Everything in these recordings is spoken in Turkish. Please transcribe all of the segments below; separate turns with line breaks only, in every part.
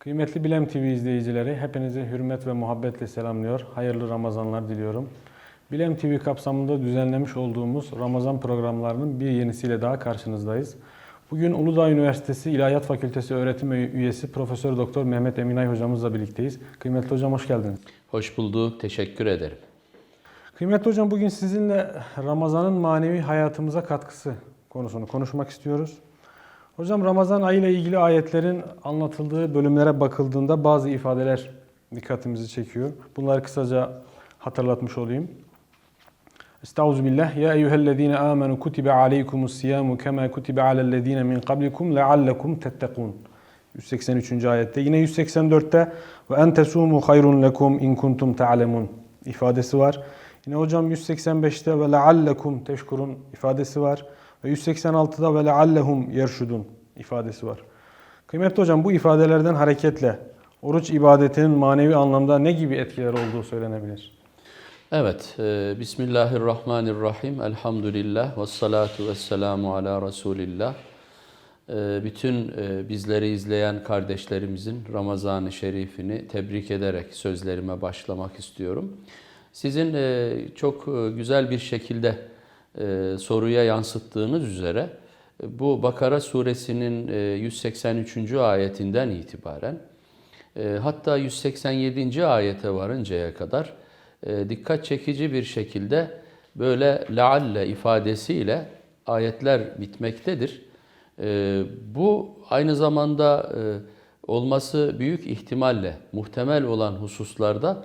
Kıymetli Bilem TV izleyicileri, hepinizi hürmet ve muhabbetle selamlıyor. Hayırlı Ramazanlar diliyorum. Bilem TV kapsamında düzenlemiş olduğumuz Ramazan programlarının bir yenisiyle daha karşınızdayız. Bugün Uludağ Üniversitesi İlahiyat Fakültesi öğretim üyesi Profesör Doktor Mehmet Eminay hocamızla birlikteyiz. Kıymetli hocam hoş geldiniz.
Hoş bulduk, teşekkür ederim.
Kıymetli hocam bugün sizinle Ramazan'ın manevi hayatımıza katkısı konusunu konuşmak istiyoruz. Hocam Ramazan ayı ile ilgili ayetlerin anlatıldığı bölümlere bakıldığında bazı ifadeler dikkatimizi çekiyor. Bunları kısaca hatırlatmış olayım. Estağfirullah. Ya eyyühellezine amenu kutibe aleykumus siyamu kema kutibe alellezine min qablikum leallekum tettekun. 183. ayette. Yine 184'te ve en tesumu hayrun lekum in kuntum ta'lemun ifadesi var. Yine hocam 185'te ve leallekum teşkurun ifadesi var. Ve 186'da ve leallehum yerşudun ifadesi var. Kıymetli hocam bu ifadelerden hareketle oruç ibadetinin manevi anlamda ne gibi etkileri olduğu söylenebilir?
Evet, e, Bismillahirrahmanirrahim, Elhamdülillah, ve salatu ve selamu ala Resulillah. E, bütün e, bizleri izleyen kardeşlerimizin Ramazan-ı Şerifini tebrik ederek sözlerime başlamak istiyorum. Sizin e, çok e, güzel bir şekilde e, soruya yansıttığınız üzere e, bu Bakara suresinin e, 183. ayetinden itibaren e, hatta 187. ayete varıncaya kadar e, dikkat çekici bir şekilde böyle laalle ifadesiyle ayetler bitmektedir. E, bu aynı zamanda e, olması büyük ihtimalle muhtemel olan hususlarda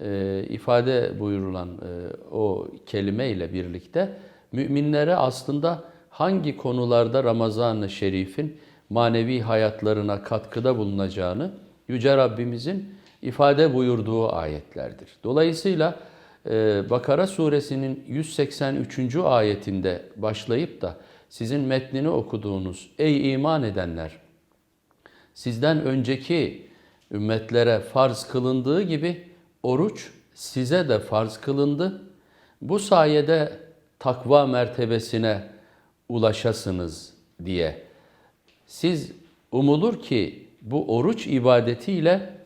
e, ifade buyurulan e, o kelime ile birlikte müminlere aslında hangi konularda Ramazan-ı Şerif'in manevi hayatlarına katkıda bulunacağını Yüce Rabbimizin ifade buyurduğu ayetlerdir. Dolayısıyla e, Bakara suresinin 183. ayetinde başlayıp da sizin metnini okuduğunuz ey iman edenler sizden önceki ümmetlere farz kılındığı gibi oruç size de farz kılındı. Bu sayede takva mertebesine ulaşasınız diye. Siz umulur ki bu oruç ibadetiyle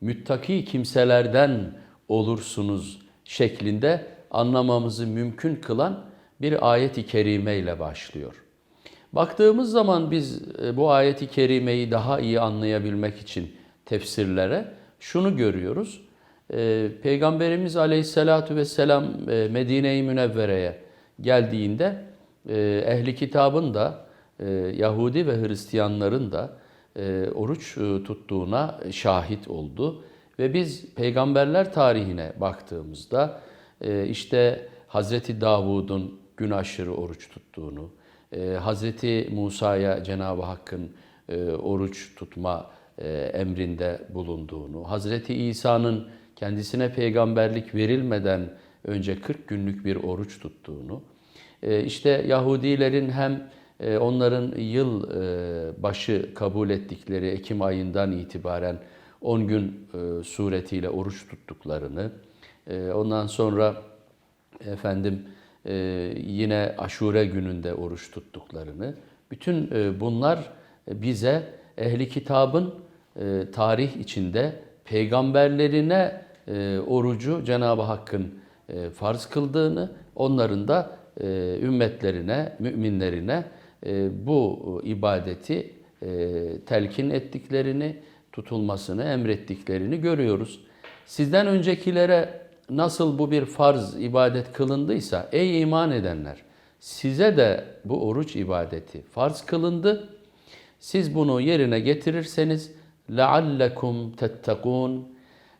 müttaki kimselerden olursunuz şeklinde anlamamızı mümkün kılan bir ayet-i kerime ile başlıyor. Baktığımız zaman biz e, bu ayeti kerimeyi daha iyi anlayabilmek için tefsirlere şunu görüyoruz. E, Peygamberimiz Aleyhisselatü Vesselam e, Medine-i Münevvere'ye geldiğinde ehli kitabın da Yahudi ve Hristiyanların da oruç tuttuğuna şahit oldu. Ve biz peygamberler tarihine baktığımızda işte Hazreti Davud'un gün aşırı oruç tuttuğunu, Hazreti Musa'ya Cenab-ı Hakk'ın oruç tutma emrinde bulunduğunu, Hazreti İsa'nın kendisine peygamberlik verilmeden önce 40 günlük bir oruç tuttuğunu, işte Yahudilerin hem onların yıl başı kabul ettikleri Ekim ayından itibaren 10 gün suretiyle oruç tuttuklarını, ondan sonra efendim yine aşure gününde oruç tuttuklarını, bütün bunlar bize ehli kitabın tarih içinde peygamberlerine orucu Cenab-ı Hakk'ın farz kıldığını, onların da ümmetlerine, müminlerine bu ibadeti telkin ettiklerini, tutulmasını emrettiklerini görüyoruz. Sizden öncekilere nasıl bu bir farz ibadet kılındıysa ey iman edenler size de bu oruç ibadeti farz kılındı. Siz bunu yerine getirirseniz لَعَلَّكُمْ تَتَّقُونَ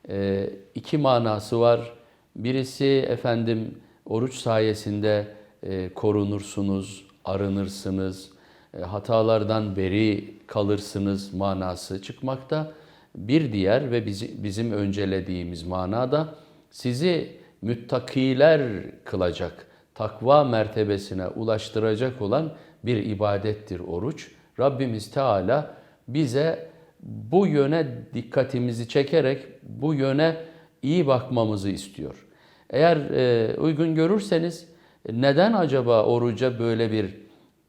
ee, iki manası var. Birisi efendim oruç sayesinde e, korunursunuz, arınırsınız, e, hatalardan beri kalırsınız manası çıkmakta. Bir diğer ve bizi, bizim öncelediğimiz manada sizi müttakiler kılacak, takva mertebesine ulaştıracak olan bir ibadettir oruç. Rabbimiz Teala bize bu yöne dikkatimizi çekerek bu yöne iyi bakmamızı istiyor. Eğer e, uygun görürseniz neden acaba oruca böyle bir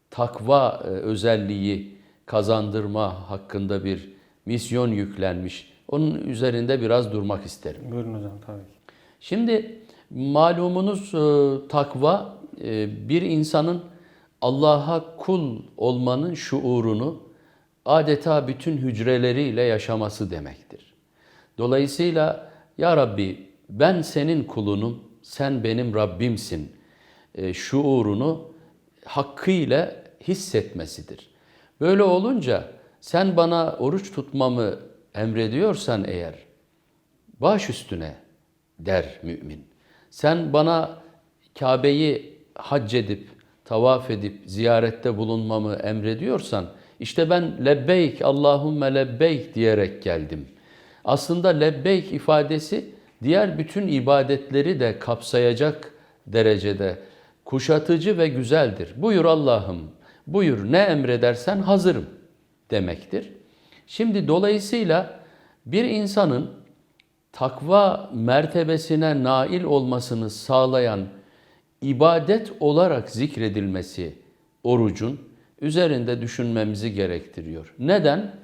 takva e, özelliği kazandırma hakkında bir misyon yüklenmiş. Onun üzerinde biraz durmak isterim.
Buyurun hocam tabii ki.
Şimdi malumunuz e, takva e, bir insanın Allah'a kul olmanın şuurunu adeta bütün hücreleriyle yaşaması demektir. Dolayısıyla ya Rabbi ben senin kulunum, sen benim Rabbimsin e, şuurunu hakkıyla hissetmesidir. Böyle olunca sen bana oruç tutmamı emrediyorsan eğer baş üstüne der mümin. Sen bana Kabe'yi hac edip, tavaf edip, ziyarette bulunmamı emrediyorsan, işte ben lebbeyk, Allahümme lebbeyk diyerek geldim. Aslında lebbeyk ifadesi diğer bütün ibadetleri de kapsayacak derecede kuşatıcı ve güzeldir. Buyur Allah'ım, buyur ne emredersen hazırım demektir. Şimdi dolayısıyla bir insanın takva mertebesine nail olmasını sağlayan ibadet olarak zikredilmesi orucun üzerinde düşünmemizi gerektiriyor. Neden?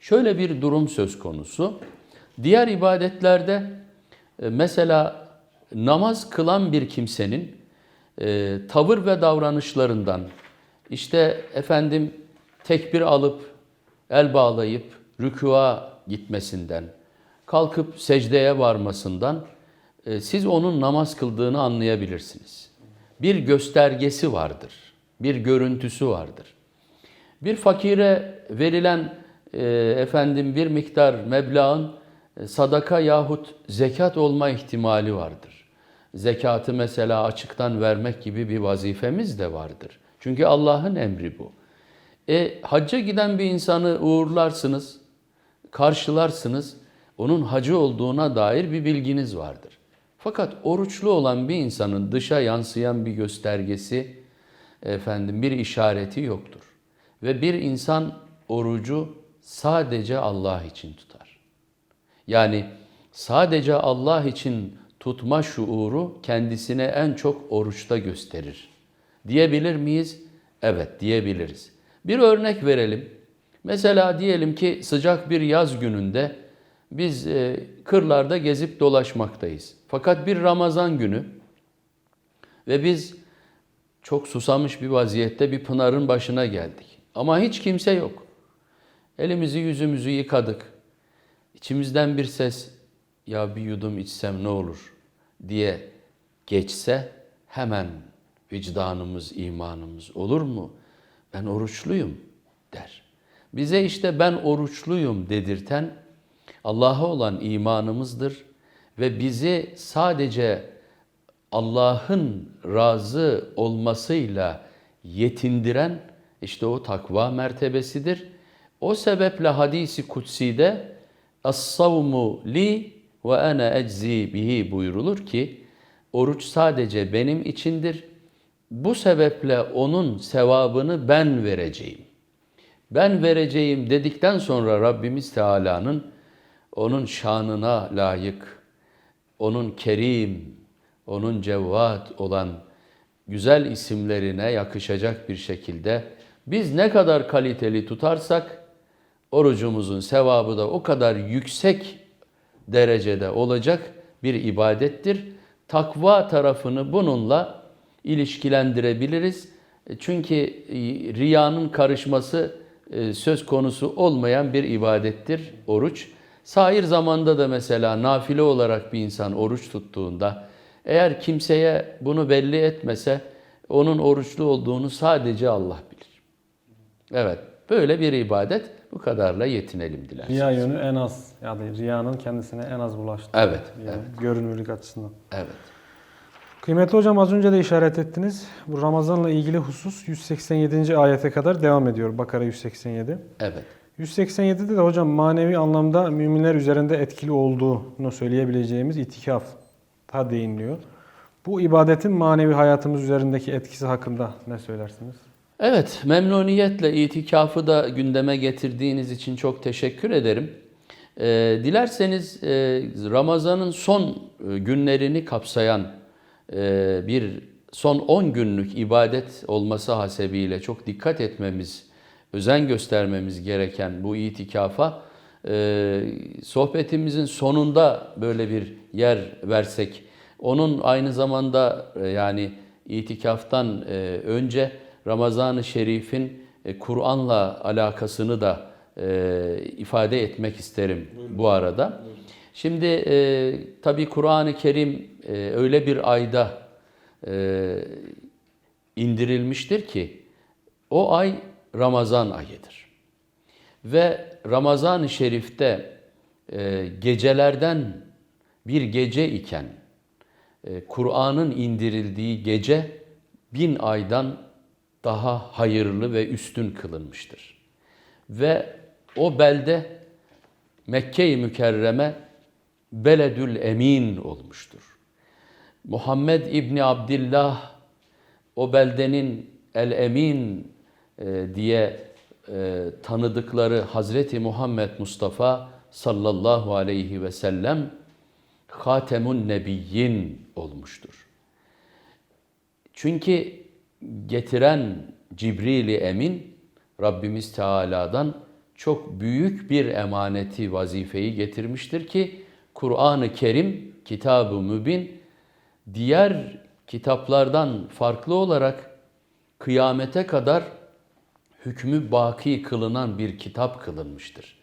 Şöyle bir durum söz konusu. Diğer ibadetlerde e, mesela namaz kılan bir kimsenin e, tavır ve davranışlarından işte efendim tekbir alıp el bağlayıp rükûa gitmesinden, kalkıp secdeye varmasından e, siz onun namaz kıldığını anlayabilirsiniz. Bir göstergesi vardır, bir görüntüsü vardır. Bir fakire verilen e, efendim bir miktar meblağın e, sadaka yahut zekat olma ihtimali vardır. Zekatı mesela açıktan vermek gibi bir vazifemiz de vardır. Çünkü Allah'ın emri bu. E, hacca giden bir insanı uğurlarsınız, karşılarsınız, onun hacı olduğuna dair bir bilginiz vardır. Fakat oruçlu olan bir insanın dışa yansıyan bir göstergesi, efendim bir işareti yoktur. Ve bir insan orucu sadece Allah için tutar. Yani sadece Allah için tutma şuuru kendisine en çok oruçta gösterir. Diyebilir miyiz? Evet diyebiliriz. Bir örnek verelim. Mesela diyelim ki sıcak bir yaz gününde biz e, kırlarda gezip dolaşmaktayız. Fakat bir Ramazan günü ve biz çok susamış bir vaziyette bir pınarın başına geldik. Ama hiç kimse yok. Elimizi yüzümüzü yıkadık. İçimizden bir ses ya bir yudum içsem ne olur diye geçse hemen vicdanımız, imanımız olur mu? Ben oruçluyum der. Bize işte ben oruçluyum dedirten Allah'a olan imanımızdır ve bizi sadece Allah'ın razı olmasıyla yetindiren işte o takva mertebesidir. O sebeple hadisi kutsi'de Es-savmu li ve ana eczi bihi buyurulur ki oruç sadece benim içindir. Bu sebeple onun sevabını ben vereceğim. Ben vereceğim dedikten sonra Rabbimiz Teala'nın onun şanına layık, onun kerim, onun cevvat olan güzel isimlerine yakışacak bir şekilde biz ne kadar kaliteli tutarsak orucumuzun sevabı da o kadar yüksek derecede olacak bir ibadettir. Takva tarafını bununla ilişkilendirebiliriz. Çünkü riyanın karışması e, söz konusu olmayan bir ibadettir oruç. Sair zamanda da mesela nafile olarak bir insan oruç tuttuğunda eğer kimseye bunu belli etmese onun oruçlu olduğunu sadece Allah bilir. Evet böyle bir ibadet bu kadarla yetinelim dilerseniz.
Riya yönü en az yani riyanın kendisine en az bulaştığı.
Evet,
yani Görünürlük açısından.
Evet.
Kıymetli hocam az önce de işaret ettiniz. Bu Ramazan'la ilgili husus 187. ayete kadar devam ediyor. Bakara 187.
Evet.
187'de de hocam manevi anlamda müminler üzerinde etkili olduğunu söyleyebileceğimiz itikaf ta değiniliyor. Bu ibadetin manevi hayatımız üzerindeki etkisi hakkında ne söylersiniz?
Evet, memnuniyetle itikafı da gündeme getirdiğiniz için çok teşekkür ederim. Ee, dilerseniz e, Ramazan'ın son e, günlerini kapsayan e, bir son 10 günlük ibadet olması hasebiyle çok dikkat etmemiz özen göstermemiz gereken bu itikafa e, sohbetimizin sonunda böyle bir yer versek, onun aynı zamanda e, yani itikaftan e, önce Ramazan-ı Şerif'in e, Kur'an'la alakasını da e, ifade etmek isterim bu arada. Şimdi e, tabii Kur'an-ı Kerim e, öyle bir ayda e, indirilmiştir ki o ay Ramazan ayıdır. Ve Ramazan-ı Şerif'te e, gecelerden bir gece iken e, Kur'an'ın indirildiği gece bin aydan daha hayırlı ve üstün kılınmıştır. Ve o belde Mekke-i Mükerreme Beledül Emin olmuştur. Muhammed İbni Abdillah o beldenin El Emin e, diye e, tanıdıkları Hazreti Muhammed Mustafa sallallahu aleyhi ve sellem Hatemun Nebiyyin olmuştur. Çünkü getiren Cibril-i Emin Rabbimiz Teala'dan çok büyük bir emaneti, vazifeyi getirmiştir ki Kur'an-ı Kerim, Kitab-ı Mübin diğer kitaplardan farklı olarak kıyamete kadar hükmü baki kılınan bir kitap kılınmıştır.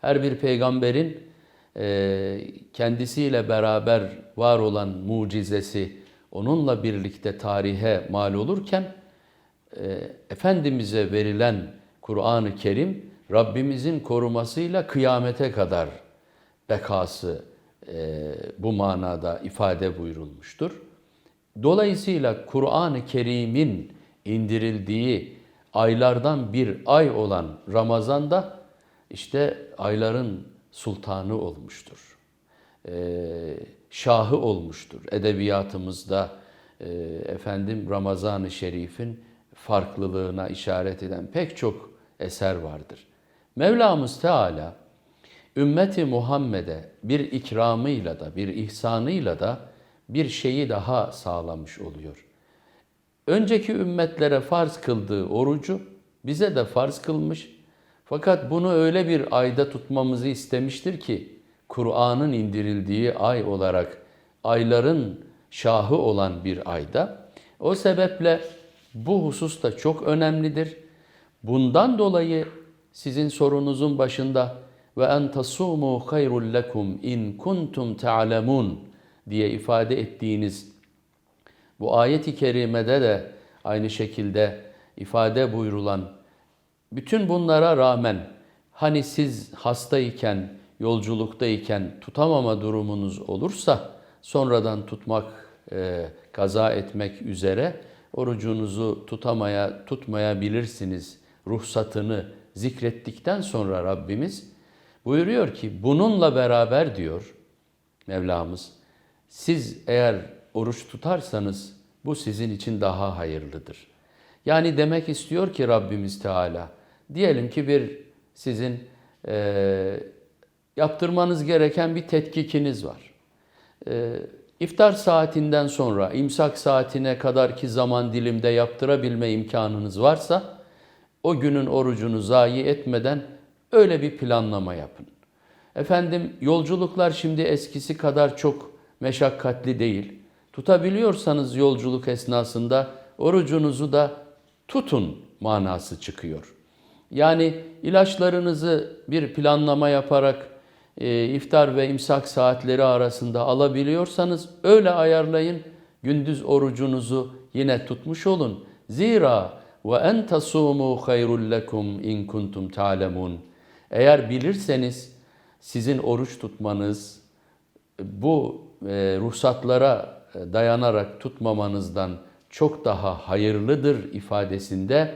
Her bir peygamberin e, kendisiyle beraber var olan mucizesi onunla birlikte tarihe mal olurken e, Efendimiz'e verilen Kur'an-ı Kerim Rabbimizin korumasıyla kıyamete kadar bekası e, bu manada ifade buyurulmuştur. Dolayısıyla Kur'an-ı Kerim'in indirildiği aylardan bir ay olan Ramazan'da işte ayların sultanı olmuştur. Ee, şahı olmuştur. Edebiyatımızda e, efendim Ramazan-ı Şerif'in farklılığına işaret eden pek çok eser vardır. Mevlamız Teala ümmeti Muhammed'e bir ikramıyla da bir ihsanıyla da bir şeyi daha sağlamış oluyor. Önceki ümmetlere farz kıldığı orucu bize de farz kılmış. Fakat bunu öyle bir ayda tutmamızı istemiştir ki Kur'an'ın indirildiği ay olarak ayların şahı olan bir ayda. O sebeple bu husus da çok önemlidir. Bundan dolayı sizin sorunuzun başında ve en tasumu hayrul lekum in kuntum ta'lemun diye ifade ettiğiniz bu ayet-i kerimede de aynı şekilde ifade buyurulan bütün bunlara rağmen hani siz hastayken, yolculuktayken tutamama durumunuz olursa sonradan tutmak, e, kaza etmek üzere orucunuzu tutamaya tutmayabilirsiniz. Ruhsatını zikrettikten sonra Rabbimiz buyuruyor ki bununla beraber diyor Mevlamız siz eğer oruç tutarsanız bu sizin için daha hayırlıdır. Yani demek istiyor ki Rabbimiz Teala, diyelim ki bir sizin e, yaptırmanız gereken bir tetkikiniz var. E, iftar saatinden sonra imsak saatine kadar ki zaman dilimde yaptırabilme imkanınız varsa o günün orucunu zayi etmeden öyle bir planlama yapın. Efendim yolculuklar şimdi eskisi kadar çok meşakkatli değil. Tutabiliyorsanız yolculuk esnasında orucunuzu da tutun manası çıkıyor. Yani ilaçlarınızı bir planlama yaparak e, iftar ve imsak saatleri arasında alabiliyorsanız öyle ayarlayın. Gündüz orucunuzu yine tutmuş olun. Zira ve en tasumu hayrul lekum in kuntum ta'lemun. Eğer bilirseniz sizin oruç tutmanız bu e, ruhsatlara dayanarak tutmamanızdan çok daha hayırlıdır ifadesinde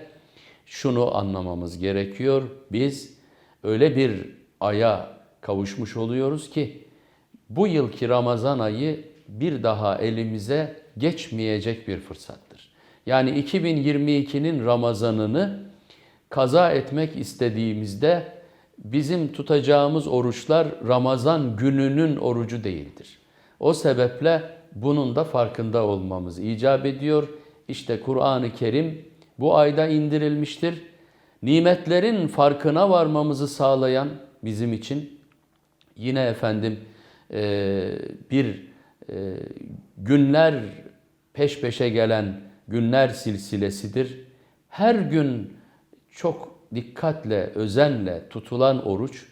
şunu anlamamız gerekiyor. Biz öyle bir aya kavuşmuş oluyoruz ki bu yılki Ramazan ayı bir daha elimize geçmeyecek bir fırsattır. Yani 2022'nin Ramazanını kaza etmek istediğimizde bizim tutacağımız oruçlar Ramazan gününün orucu değildir. O sebeple bunun da farkında olmamız icap ediyor. İşte Kur'an-ı Kerim bu ayda indirilmiştir. nimetlerin farkına varmamızı sağlayan bizim için yine efendim e, bir e, günler peş peşe gelen günler silsilesidir. Her gün çok dikkatle, özenle tutulan oruç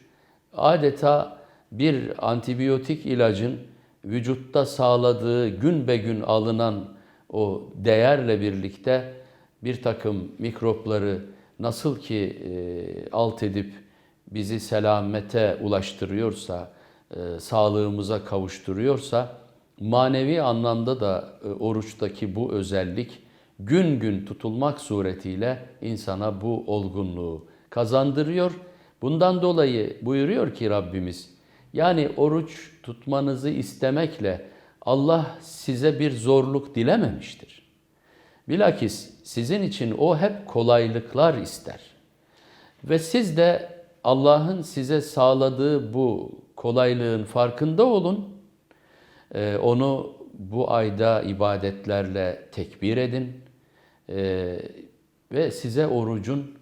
adeta bir antibiyotik ilacın vücutta sağladığı gün be gün alınan o değerle birlikte bir takım mikropları nasıl ki e, alt edip bizi selamete ulaştırıyorsa, e, sağlığımıza kavuşturuyorsa manevi anlamda da e, oruçtaki bu özellik gün gün tutulmak suretiyle insana bu olgunluğu kazandırıyor. Bundan dolayı buyuruyor ki Rabbimiz yani oruç tutmanızı istemekle Allah size bir zorluk dilememiştir. Bilakis sizin için o hep kolaylıklar ister. Ve siz de Allah'ın size sağladığı bu kolaylığın farkında olun. Ee, onu bu ayda ibadetlerle tekbir edin. Ee, ve size orucun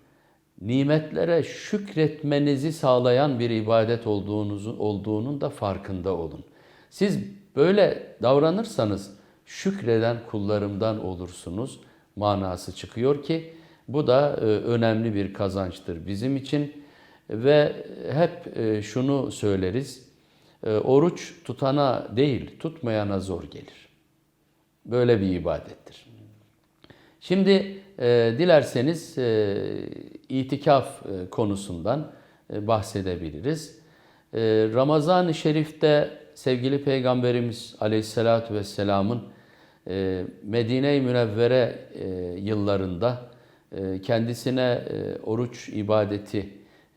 nimetlere şükretmenizi sağlayan bir ibadet olduğunuzu, olduğunun da farkında olun. Siz böyle davranırsanız şükreden kullarımdan olursunuz manası çıkıyor ki bu da e, önemli bir kazançtır bizim için ve hep e, şunu söyleriz. e, Oruç tutana değil, tutmayana zor gelir. Böyle bir ibadettir. Şimdi e, dilerseniz e, itikaf e, konusundan e, bahsedebiliriz. E, Ramazan-ı Şerif'te sevgili Peygamberimiz Aleyhisselatü Vesselam'ın e, Medine-i Münevvere e, yıllarında e, kendisine e, oruç ibadeti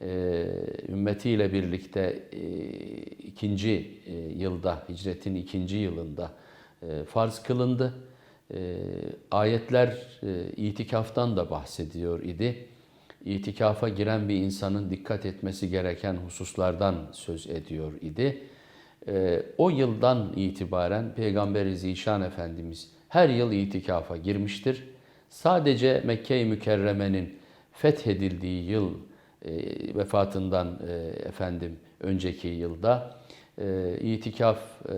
e, ümmetiyle birlikte e, ikinci e, yılda, hicretin ikinci yılında e, farz kılındı. E, ayetler e, itikaftan da bahsediyor idi. İtikafa giren bir insanın dikkat etmesi gereken hususlardan söz ediyor idi. E, o yıldan itibaren Peygamber-i Zişan Efendimiz her yıl itikafa girmiştir. Sadece Mekke-i Mükerreme'nin fethedildiği yıl e, vefatından e, efendim önceki yılda e, itikaf e,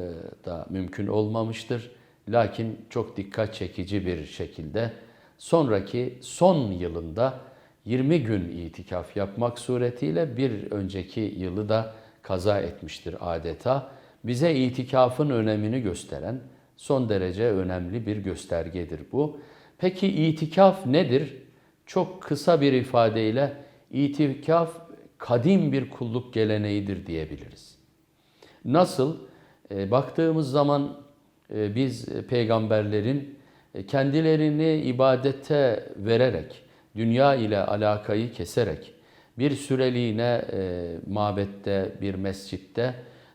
da mümkün olmamıştır. Lakin çok dikkat çekici bir şekilde sonraki son yılında 20 gün itikaf yapmak suretiyle bir önceki yılı da kaza etmiştir adeta. Bize itikafın önemini gösteren son derece önemli bir göstergedir bu. Peki itikaf nedir? Çok kısa bir ifadeyle itikaf kadim bir kulluk geleneğidir diyebiliriz. Nasıl? E, baktığımız zaman biz peygamberlerin e, kendilerini ibadete vererek, dünya ile alakayı keserek, bir süreliğine e, mabette, bir mescitte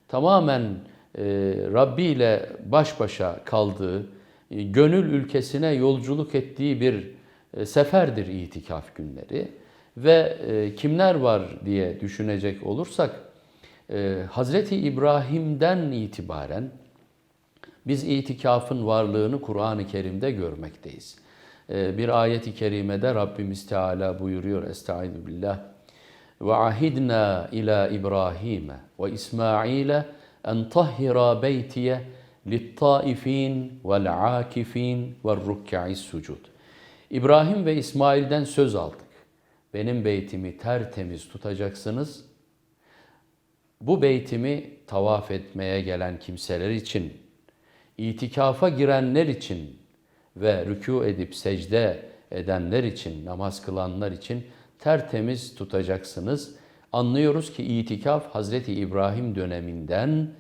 tamamen e, Rabbi ile baş başa kaldığı, e, gönül ülkesine yolculuk ettiği bir e, seferdir itikaf günleri. Ve e, kimler var diye düşünecek olursak, e, Hazreti İbrahim'den itibaren biz itikafın varlığını Kur'an-ı Kerim'de görmekteyiz. E, bir ayet-i kerimede Rabbimiz Teala buyuruyor, Estaizu billah, ve ahidna ila İbrahim'e ve İsmail'e en tahhira beytiye littaifin vel akifin ve rukka'i sucud. İbrahim ve İsmail'den söz aldık. Benim beytimi tertemiz tutacaksınız. Bu beytimi tavaf etmeye gelen kimseler için, itikafa girenler için ve rükû edip secde edenler için, namaz kılanlar için tertemiz tutacaksınız. Anlıyoruz ki itikaf Hazreti İbrahim döneminden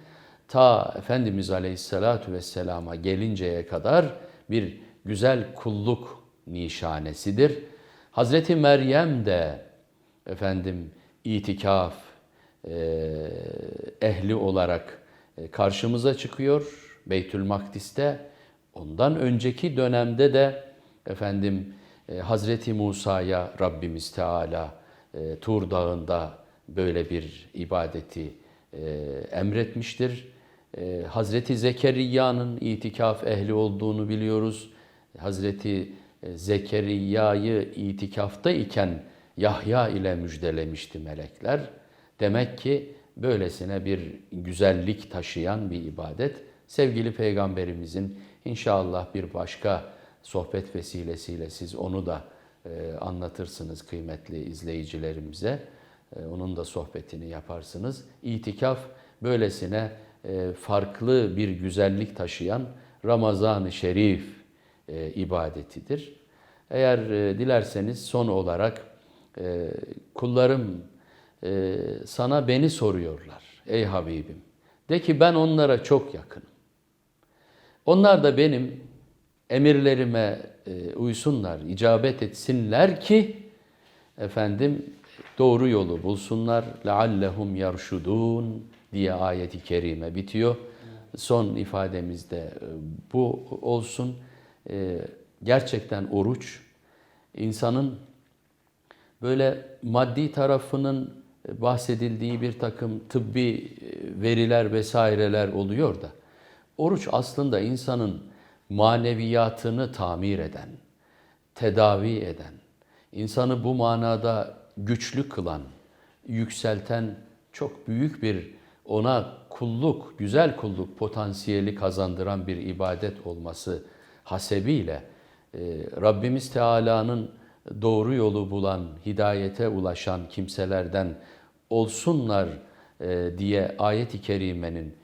ta Efendimiz Aleyhisselatü Vesselam'a gelinceye kadar bir güzel kulluk nişanesidir. Hazreti Meryem de efendim itikaf ehli olarak karşımıza çıkıyor Beytül Makdis'te. Ondan önceki dönemde de efendim e, Hazreti Musa'ya Rabbimiz Teala e, Tur Dağı'nda böyle bir ibadeti e, emretmiştir. E, Hazreti Zekeriya'nın itikaf ehli olduğunu biliyoruz. Hazreti Zekeriya'yı itikafta iken Yahya ile müjdelemişti melekler. Demek ki böylesine bir güzellik taşıyan bir ibadet. Sevgili Peygamberimizin inşallah bir başka sohbet vesilesiyle siz onu da e, anlatırsınız kıymetli izleyicilerimize. E, onun da sohbetini yaparsınız. İtikaf böylesine e, farklı bir güzellik taşıyan Ramazan-ı Şerif ibadetidir. Eğer dilerseniz son olarak kullarım sana beni soruyorlar ey Habibim. De ki ben onlara çok yakınım. Onlar da benim emirlerime e, uysunlar, icabet etsinler ki efendim doğru yolu bulsunlar. لَعَلَّهُمْ يَرْشُدُونَ diye ayeti kerime bitiyor. Son ifademizde e, bu olsun. E, Gerçekten oruç insanın böyle maddi tarafının bahsedildiği bir takım tıbbi e, veriler vesaireler oluyor da oruç aslında insanın maneviyatını tamir eden, tedavi eden, insanı bu manada güçlü kılan, yükselten çok büyük bir ona kulluk, güzel kulluk potansiyeli kazandıran bir ibadet olması hasebiyle e, Rabbimiz Teala'nın doğru yolu bulan, hidayete ulaşan kimselerden olsunlar e, diye ayet-i kerimenin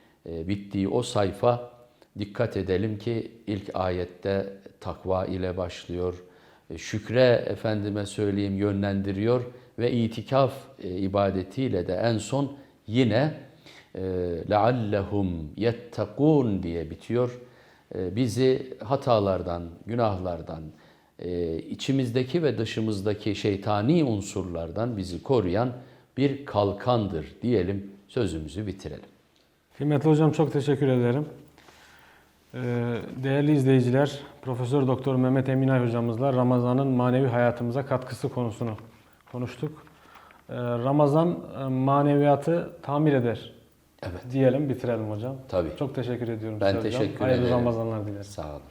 bittiği o sayfa dikkat edelim ki ilk ayette takva ile başlıyor. E, Şükre efendime söyleyeyim yönlendiriyor ve itikaf e, ibadetiyle de en son yine e, leallehum yettekun diye bitiyor. E, Bizi hatalardan, günahlardan, e, içimizdeki ve dışımızdaki şeytani unsurlardan bizi koruyan bir kalkandır diyelim sözümüzü bitirelim.
Kıymetli hocam çok teşekkür ederim. Ee, Değerli izleyiciler, Profesör Doktor Mehmet Eminay hocamızla Ramazan'ın manevi hayatımıza katkısı konusunu konuştuk. Ee, Ramazan e, maneviyatı tamir eder
Evet.
diyelim, bitirelim hocam.
Tabii.
Çok teşekkür ediyorum
Ben
size hocam.
teşekkür
Hayırlı
ederim.
Ramazanlar dilerim.
Sağ olun.